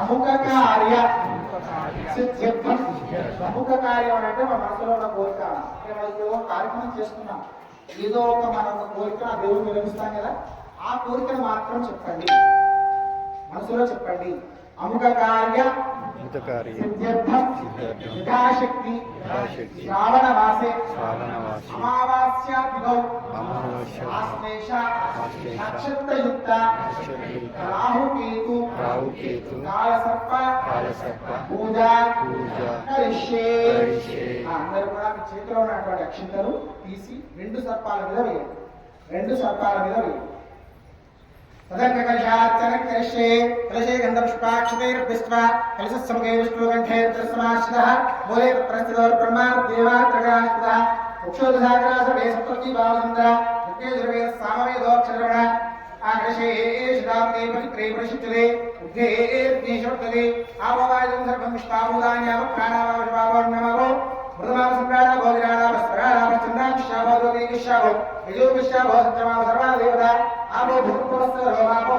అముఖ కార్య అముఖ కార్యం అంటే మన మనసులో ఉన్న కోరిక. ఏదో కార్యక్రమం చేస్తున్నాం. ఏదో ఒక మన ఒక కోరిక ఆ దేవుడు విరమిస్తాం కదా. ఆ కోరికను మాత్రం చెప్పండి. మనసులో చెప్పండి. అముఖ కార్య యథాశక్తి శ్రావణ మాసే అమావాస్య నక్షత్రయుక్త. నక్షత్రయుక్త రాహుకేతు రాహుకేతు కాలసర్ప కాలసర్ప పూజ పూజ కరిష్యే కరిష్యే. ఆ, అందరూ కూడా మీ చేతిలో ఉన్నటువంటి అక్షింతలు తీసి రెండు సర్పాల మీద వేయండి. రెండు సర్పాల మీద వేయండి. కలశే గంధపుష్పాక్షతైర్భిస్వ కలశస్సముఖే విష్ణుకంఠే మూలే ప్రస్థితోర్ సామవేదోక్షరవణ ఆ కలశే శిదాంతే సర్వం విష్ణాభూతాన్యావ ప్రాణావాషభావోన్నమో మృదమావ సంప్రాణ భోగిరాణ స్మరాణ యజోగిశాభో సత్యమావ సర్వాణ ఆపో భూతపవస్సర్వమాపో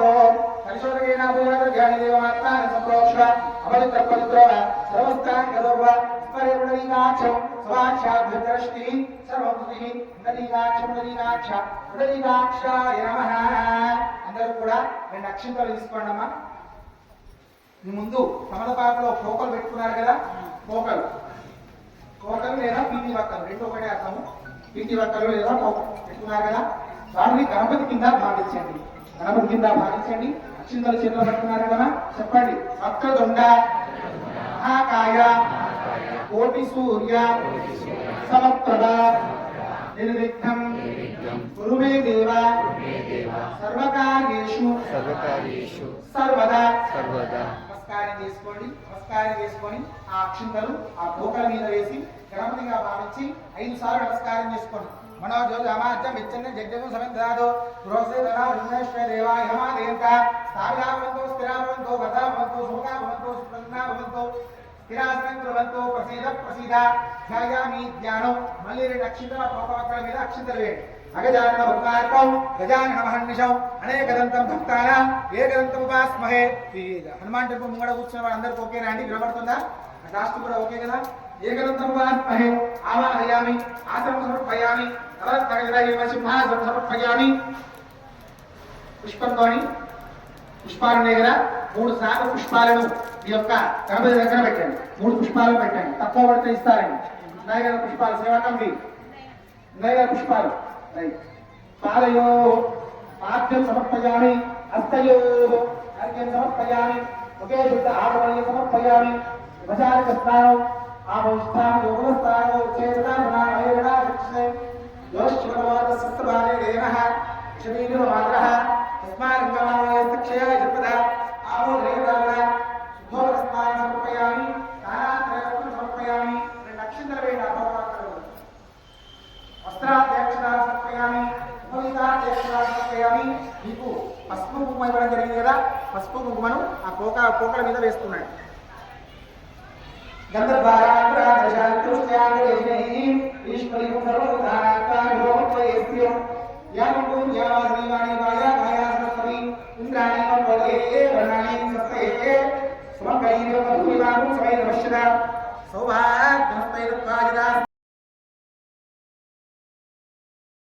సంప్రోక్ష. అపవిత్ర పవిత్రో పుడరీకాక్షం పుడరీకాక్ష అందరూ కూడా రెండు అక్షంతలు తీసుకోండి అమ్మా ముందు తమలపాకులో పోకలు పెట్టుకున్నారు కదా పోకలు. పోకలు లేదా పిండి వక్కలు రెండు ఒకటే అర్థము. పిండి వక్కలు లేదా పోకలు పెట్టుకున్నారు కదా వాటిని గణపతి కింద భావించండి. గణపతి కింద భావించండి. అక్షింతలు చేతిలో పట్టుకున్నారు కదా చెప్పండి. వక్రదొండ మహాకాయ కోటి సూర్య సమప్రభ నిర్విఘ్నం గురుమే దేవ సర్వకార్యేషు సర్వకార్యేషు సర్వదా సర్వదా నమస్కారం చేసుకోండి. నమస్కారం చేసుకొని ఆ అక్షింతలు ఆ పోకల మీద వేసి గణపతిగా భావించి ఐదు సార్లు నమస్కారం చేసుకోండి. మనోజ్యోతి అమాత్యం ఇచ్చన్న జగ్జము సమిందాదో గృహస్థే ధనా విఘ్నేశ్వర దేవా యమా దేవత స్థాపితా భవంతో స్థిరా భవంతో వదా స్థిరాసనం కుర్వంతో ప్రసీద ప్రసీద ధ్యాయామి ధ్యానం. మళ్ళీ రెండు అక్షింతల మీద అక్షింతలు వేయండి. అగజానన గజానన అనేకదంతం భక్తానాం ఏకదంతం ఉపాస్మహే. హనుమాన్ టెంపుల్ ముంగడ కూర్చున్న వాళ్ళందరికీ ఓకేనా అండి? వినబడుతుందా? లాస్ట్ కూడా ఓకే కదా? ఏకదంతం ఉపాస్మహే ఆవాహయామి ఆసనం సమర్పయామి సింహాసనం సమర్పయామి పుష్పంతోని పుష్పాలు ఉన్నాయి కదా? మూడు సార్లు పుష్పాలను మీ యొక్క గణపతి దగ్గర పెట్టండి. మూడు పుష్పాలను పెట్టండి. తక్కువ పడితే ఇస్తారండి. ఉన్నాయి కదా పుష్పాలు? సేవకండి ఉన్నాయి కదా పుష్పాలు? రైట్. పాదయో పాద్యం సమర్పయామి హస్తయో అర్ఘ్యం సమర్పయామి ఒకే శుద్ధ ఆడవల్లి సమర్పయామి ఉపచారిక స్నానం ఆభవిష్టాం యోగస్థానం చేతనామేణ శిక్షే యోశ్వరవాద సత్రబాలే దేవః శరీరో మాత్రః. మీకు పసుపు కుంకుమ ఇవ్వడం జరిగింది కదా పసుపు కుంకుమను ఆ పోక పోకల మీద వేస్తున్నాడు. సౌభాగ్య